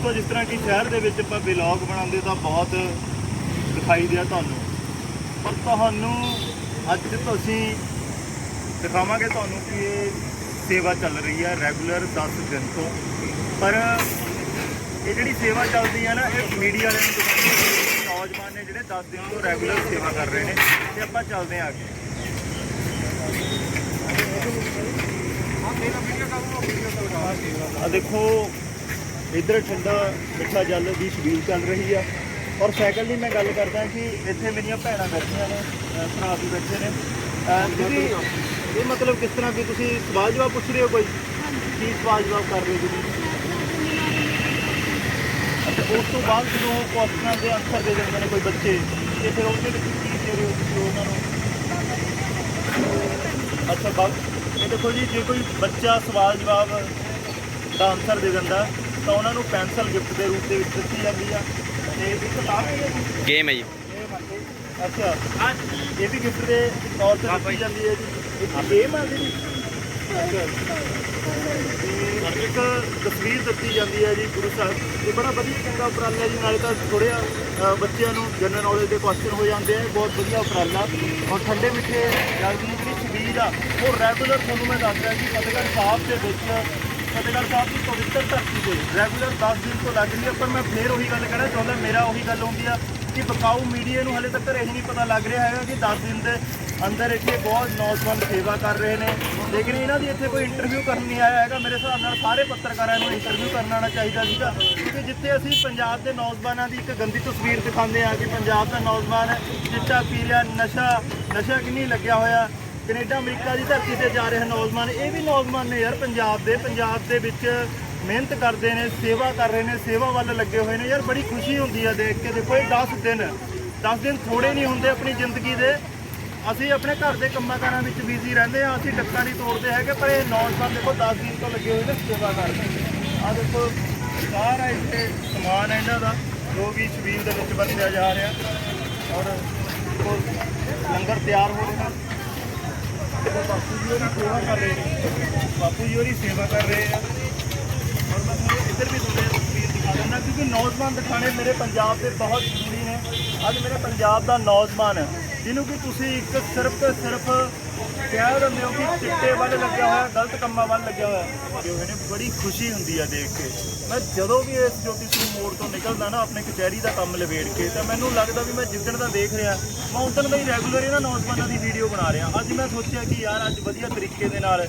ਦੋਸਤੋ ਜਿਸ ਤਰ੍ਹਾਂ ਕਿ ਸ਼ਹਿਰ ਦੇ ਵਿੱਚ ਆਪਾਂ ਵਲੌਗ ਬਣਾਉਂਦੇ ਤਾਂ ਬਹੁਤ ਦਿਖਾਈ ਦਿਆ ਤੁਹਾਨੂੰ। ਪਰ ਤੁਹਾਨੂੰ ਅੱਜ ਤੁਸੀਂ ਦਿਖਾਵਾਂਗੇ ਤੁਹਾਨੂੰ ਕਿ ਇਹ ਸੇਵਾ ਚੱਲ ਰਹੀ ਹੈ ਰੈਗੂਲਰ 10 ਦਿਨ ਤੋਂ। ਪਰ ਇਹ ਜਿਹੜੀ ਸੇਵਾ ਚੱਲਦੀ ਹੈ ਨਾ, ਇਹ ਮੀਡੀਆ ਵਾਲਿਆਂ ਨੂੰ ਦਿਖਾਉਂਦੀ ਨੌਜਵਾਨ ਨੇ ਜਿਹੜੇ 10 ਦਿਨ ਤੋਂ ਰੈਗੂਲਰ ਸੇਵਾ ਕਰ ਰਹੇ ਨੇ, ਤੇ ਆਪਾਂ ਚੱਲਦੇ ਹਾਂ ਅੱਗੇ। ਆ ਦੇਖੋ ਇੱਧਰ ਠੰਡਾ ਮਿੱਠਾ ਜਲ ਦੀ ਸ਼ਡਿਊਲ ਚੱਲ ਰਹੀ ਆ। ਔਰ ਸਾਈਕਲ ਦੀ ਮੈਂ ਗੱਲ ਕਰਦਾ ਕਿ ਇੱਥੇ ਮੇਰੀਆਂ ਭੈਣਾਂ ਬੈਠੀਆਂ ਨੇ, ਅਹ ਭਰਾ ਵੀ ਬੈਠੇ ਨੇ। ਅਹ ਤੁਸੀਂ ਇਹ ਮਤਲਬ ਕਿਸ ਤਰ੍ਹਾਂ ਕਿ ਤੁਸੀਂ ਸਵਾਲ ਜਵਾਬ ਪੁੱਛ ਰਹੇ ਹੋ ਕੋਈ? ਕੀ ਸਵਾਲ ਜਵਾਬ ਕਰ ਰਹੇ ਹੋ ਤੁਸੀਂ? ਅੱਛਾ, ਉਸ ਤੋਂ ਬਾਅਦ ਜਦੋਂ ਕੁਐਸਚਨਾਂ ਦੇ ਆਨਸਰ ਦੇ ਦਿੰਦੇ ਨੇ ਕੋਈ ਬੱਚੇ, ਤੇ ਫਿਰ ਉਹਦੇ ਵਿੱਚ ਕੀ ਦੇ ਰਹੇ ਹੋ ਤੁਸੀਂ ਉਹਨਾਂ ਨੂੰ? ਅੱਛਾ, ਬਾਅਦ ਇਹ ਦੇਖੋ ਜੀ, ਜੇ ਕੋਈ ਬੱਚਾ ਸਵਾਲ ਜਵਾਬ ਦਾ ਆਨਸਰ ਦੇ ਦਿੰਦਾ ਤਾਂ ਉਹਨਾਂ ਨੂੰ ਪੈਨਸਲ ਗਿਫਟ ਦੇ ਰੂਪ ਦੇ ਵਿੱਚ ਦਿੱਤੀ ਜਾਂਦੀ ਆ। ਤੇ ਇੱਕ ਕਿਤਾਬ ਵੀ ਹੈ ਜੀ। ਗੇਮ ਹੈ ਜੀ। ਅੱਛਾ। ਇਹ ਵੀ ਗਿਫਟ ਦੇ ਤੌਰ ਤੇ ਦਿੱਤੀ ਜਾਂਦੀ ਹੈ ਜੀ। ਇੱਕ ਗੇਮ ਆ ਜਿਹੜੀ। ਇੱਕ ਤਸਵੀਰ ਦਿੱਤੀ ਜਾਂਦੀ ਹੈ ਜੀ ਗੁਰੂ ਸਾਹਿਬ। ਇਹ ਬੜਾ ਵਧੀਆ ਚੰਗਾ ਉਪਰਾਲਾ ਜੀ। ਨਾਲੇ ਤਾਂ ਥੋੜ੍ਹਾ ਬੱਚਿਆਂ ਨੂੰ ਜਨਰਲ ਨੌਲੇਜ ਦੇ ਕੁਐਸਚਨ ਹੋ ਜਾਂਦੇ ਆ। ਬਹੁਤ ਵਧੀਆ ਉਪਰਾਲਾ। ਔਰ ਠੰਡੇ ਮਿੱਠੇ ਜਲ ਦੀ ਜਿਹੜੀ ਛਬੀਲ ਆ ਉਹ ਰੈਗੂਲਰ ਤੁਹਾਨੂੰ ਮੈਂ ਦੱਸ ਰਿਹਾ ਕਿ ਫਤਿਹਗੜ੍ਹ ਸਾਹਿਬ ਦੇ ਵਿੱਚ ਫਤਿਹਗੜ੍ਹ ਸਾਹਿਬ ਦੀ ਪਵਿੱਤਰ ਧਰਤੀ ਤੇ ਰੈਗੂਲਰ 10 ਦਿਨ ਤੋਂ ਲੱਗ ਰਹੀ ਹੈ ਪਰ ਮੈਂ ਫੇਰ ਉਹੀ ਗੱਲ ਕਹਿਣਾ ਚਾਹੁੰਦਾ, ਮੇਰਾ ਉਹੀ ਗੱਲ ਹੁੰਦੀ ਆ ਕਿ ਬਕਾਊ ਮੀਡੀਆ ਨੂੰ ਹਲੇ ਤੱਕ ਇਹ ਨਹੀਂ ਪਤਾ ਲੱਗ ਰਿਹਾ ਹੈਗਾ ਕਿ 10 ਦਿਨ ਦੇ ਅੰਦਰ ਇੱਥੇ ਬਹੁਤ ਨੌਜਵਾਨ ਸੇਵਾ ਕਰ ਰਹੇ ਨੇ। ਲੇਕਿਨ ਇਹਨਾਂ ਦੀ ਇੱਥੇ ਕੋਈ ਇੰਟਰਵਿਊ ਕਰਨ ਨਹੀਂ ਆਇਆ ਹੈਗਾ। ਮੇਰੇ ਹਿਸਾਬ ਨਾਲ ਸਾਰੇ ਪੱਤਰਕਾਰਾਂ ਨੂੰ ਇੰਟਰਵਿਊ ਕਰਨ ਆਉਣਾ ਚਾਹੀਦਾ ਸੀਗਾ, ਕਿਉਂਕਿ ਜਿੱਥੇ ਅਸੀਂ ਪੰਜਾਬ ਦੇ ਨੌਜਵਾਨਾਂ ਦੀ ਇੱਕ ਗੰਦੀ ਤਸਵੀਰ ਦਿਖਾਉਂਦੇ ਆ ਕਿ ਪੰਜਾਬ ਦਾ ਨੌਜਵਾਨ ਚਿੱਟਾ ਪੀ ਰਿਹਾ ਨਸ਼ਾ ਨਸ਼ਾ ਕਿੰਨੀ ਲੱਗਿਆ ਹੋਇਆ। ਕੈਨੇਡਾ, ਅਮਰੀਕਾ ਦੀ ਧਰਤੀ ਤੇ ਜਾ ਰਹੇ ਨੌਜਵਾਨ, ਇਹ ਵੀ ਨੌਜਵਾਨ ਨੇ ਯਾਰ ਪੰਜਾਬ ਦੇ ਪੰਜਾਬ ਦੇ ਵਿੱਚ ਮਿਹਨਤ ਕਰਦੇ ਨੇ, ਸੇਵਾ ਕਰ ਰਹੇ ਨੇ, ਸੇਵਾ ਵੱਲ ਲੱਗੇ ਹੋਏ ਨੇ। ਯਾਰ ਬੜੀ ਖੁਸ਼ੀ ਹੁੰਦੀ ਆ ਦੇਖ ਕੇ, ਦੇਖੋ ਇਹ 10 ਦਿਨ 10 ਦਿਨ ਥੋੜੇ ਨਹੀਂ ਹੁੰਦੇ ਆਪਣੀ ਜ਼ਿੰਦਗੀ ਦੇ। ਅਸੀਂ ਆਪਣੇ ਘਰ ਦੇ ਕੰਮਾਂ ਕਾਰਾਂ ਵਿੱਚ ਬਿਜ਼ੀ ਰਹਿੰਦੇ ਆ ਅਸੀਂ ਟੱਕਾਂ ਨਹੀਂ ਤੋੜਦੇ ਹੈਗੇ, ਪਰ ਇਹ ਨੌਜਵਾਨ ਦੇਖੋ 10 ਦਿਨ ਤੋਂ ਲੱਗੇ ਹੋਏ ਨੇ, ਸੇਵਾ ਕਰਦੇ ਆ ਦੇਖੋ, ਸਾਰਾ ਇੱਥੇ ਸਮਾਨ ਹੈ ਇਹਨਾਂ ਦਾ, ਜੋ ਵੀ ਛਬੀਲ ਦੇ ਵਿੱਚ ਵਰਤਿਆ ਜਾ ਰਿਹਾ। ਔਰ ਲੰਗਰ ਤਿਆਰ ਹੋ ਰਿਹਾ ਦੇਖੋ ਬਾਪੂ ਜੀ ਉਹਦੀ ਸੇਵਾ ਕਰ ਰਹੇ ਨੇ ਬਾਪੂ ਜੀ ਉਹਦੀ ਸੇਵਾ ਕਰ ਰਹੇ ਆ। ਔਰ ਮੈਂ ਤੁਹਾਨੂੰ ਇੱਧਰ ਵੀ ਤੁਹਾਡੇ ਤਸਵੀਰ ਦਿਖਾ ਦਿੰਦਾ, ਕਿਉਂਕਿ ਨੌਜਵਾਨ ਦਿਖਾਣੇ ਮੇਰੇ ਪੰਜਾਬ ਦੇ ਬਹੁਤ ਜ਼ਰੂਰੀ ਨੇ। ਅੱਜ ਮੇਰੇ ਪੰਜਾਬ ਦਾ ਨੌਜਵਾਨ ਜਿਹਨੂੰ ਕਿ ਤੁਸੀਂ ਇੱਕ ਸਿਰਫ ਤੇ ਸਿਰਫ ਕਹਿ ਦਿੰਦੇ ਹੋ ਕਿ ਚਿੱਟੇ ਵੱਲ ਲੱਗਿਆ ਹੋਇਆ, ਗਲਤ ਕੰਮਾਂ ਵੱਲ ਲੱਗਿਆ ਹੋਇਆ। ਜੋ ਹੋਏ ਨੇ ਬੜੀ ਖੁਸ਼ੀ ਹੁੰਦੀ ਆ ਦੇਖ ਕੇ। ਮੈਂ ਜਦੋਂ ਵੀ ਇਸ ਜੋਤੀ ਸਰੂਪ ਮੋੜ ਤੋਂ ਨਿਕਲਦਾ ਨਾ, ਆਪਣੇ ਕਚਹਿਰੀ ਦਾ ਕੰਮ ਲਵੇੜ ਕੇ, ਤਾਂ ਮੈਨੂੰ ਲੱਗਦਾ ਵੀ ਮੈਂ ਜਿੱਦਣ ਦਾ ਦੇਖ ਰਿਹਾ ਮੈਂ ਉਦੋਂ ਦਾ ਹੀ ਰੈਗੂਲਰ ਇਹਨਾਂ ਨੌਜਵਾਨਾਂ ਦੀ ਵੀਡੀਓ ਬਣਾ ਰਿਹਾ। ਅੱਜ ਮੈਂ ਸੋਚਿਆ ਕਿ ਯਾਰ, ਅੱਜ ਵਧੀਆ ਤਰੀਕੇ ਦੇ ਨਾਲ,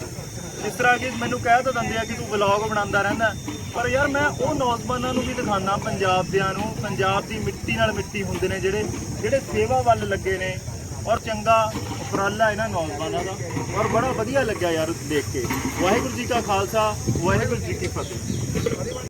ਜਿਸ ਤਰ੍ਹਾਂ ਕਿ ਮੈਨੂੰ ਕਹਿ ਤਾਂ ਦਿੰਦੇ ਆ ਕਿ ਤੂੰ ਵਲੌਗ ਬਣਾਉਂਦਾ ਰਹਿੰਦਾ। ਪਰ ਯਾਰ, ਮੈਂ ਉਹ ਨੌਜਵਾਨਾਂ ਨੂੰ ਵੀ ਦਿਖਾਣਾ ਪੰਜਾਬ ਦਿਆਂ ਨੂੰ, ਪੰਜਾਬ ਦੀ ਮਿੱਟੀ ਨਾਲ ਮਿੱਟੀ ਹੁੰਦੇ ਨੇ ਜਿਹੜੇ ਜਿਹੜੇ ਸੇਵਾ ਵੱਲ ਲੱਗੇ ਨੇ। ਔਰ ਚੰਗਾ ਉਪਰਾਲਾ ਇਹਨਾਂ ਨੌਜਵਾਨਾਂ ਦਾ। ਔਰ ਬੜਾ ਵਧੀਆ ਲੱਗਿਆ ਯਾਰ ਦੇਖ ਕੇ। ਵਾਹਿਗੁਰੂ ਜੀ ਕਾ ਖਾਲਸਾ, ਵਾਹਿਗੁਰੂ ਜੀ ਕੀ ਫਤਿਹ।